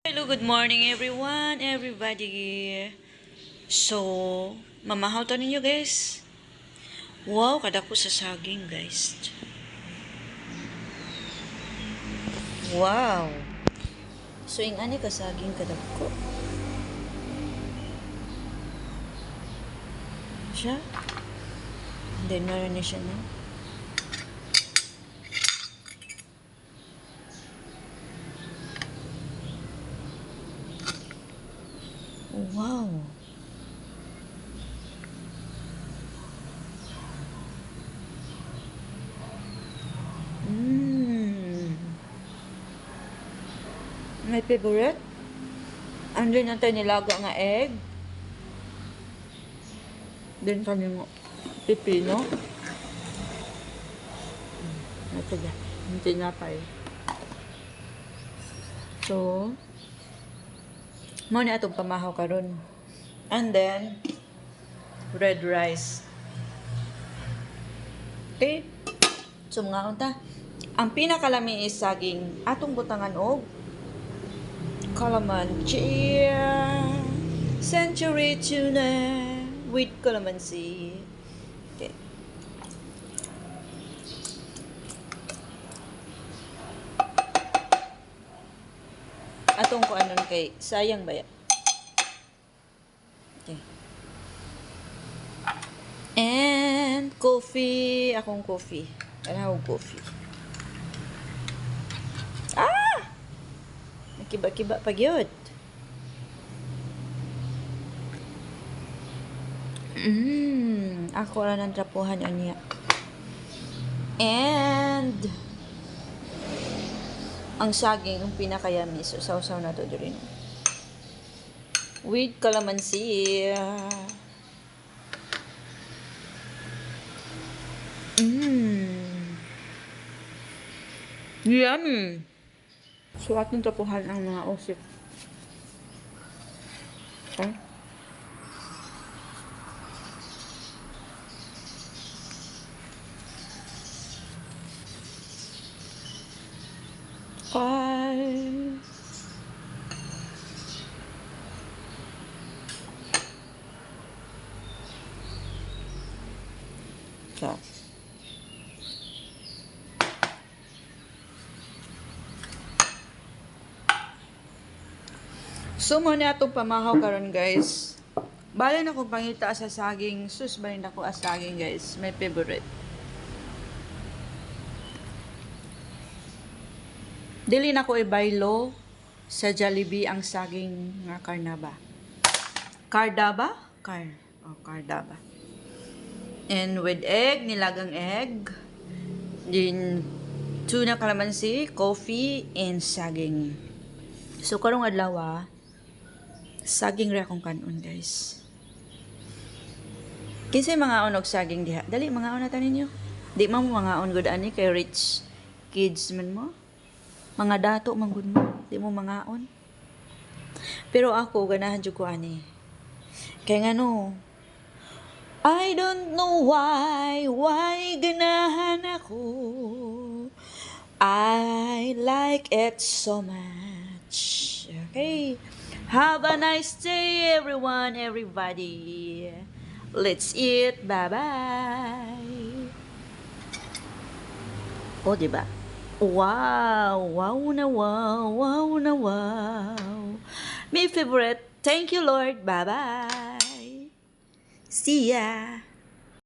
Hello, good morning everyone, everybody. So, mamahaw to ninyo guys. Wow, kada ko sa saging guys. Wow. So, yung ani ka saging kada ko. Siya. Meron na siya na. Wow. Mmm. My favorite? Andun na tayo nilaga nga egg. Din kami mo pipino. Ito na pa eh. So, mo na atong pamahaw karon. And then red rice. Okay? So mga unta. Ang pinakalami is saging atong butangan og calamansi. Century tuna with calamansi. Okay. Atong ko anon kay sayang ba ya? Okay. And coffee, akong coffee. Ano coffee? Ah! Nakiba-kiba pag yun. Mmm, ako lang ng trapuhan niya. And ang saging yung pinakayami. So, sausaw na to rin. With calamansi. Mmm. Yummy. So, atong tapuhan ang mga osip. Okay. Bye. So. So mo na itong pamahaw karon guys. Bala na kong pangita sa saging. Sus, balin ako as saging guys. My favorite. Dili na ko ibaylo sa Jollibee ang saging nga karnaba. Cardaba? Car. Oh, cardaba. And with egg, nilagang egg. Din tuna calamansi, coffee, and saging. So, karong adlaw ah, saging ra akong kanon, guys. Kinsay mga onog saging diha? Dali, mga on na ninyo. Di mo mga on good ani kay rich kids man mo. Mga dato man mo. Di mo mga on. Pero ako, ganahan jud ko ani. Kaya nga no, I don't know why, why ganahan ako. I like it so much. Okay. Have a nice day, everyone, everybody. Let's eat. Bye-bye. O, di ba? Wow! Wow na wow! Wow na wow! My favorite. Thank you, Lord. Bye-bye. See ya.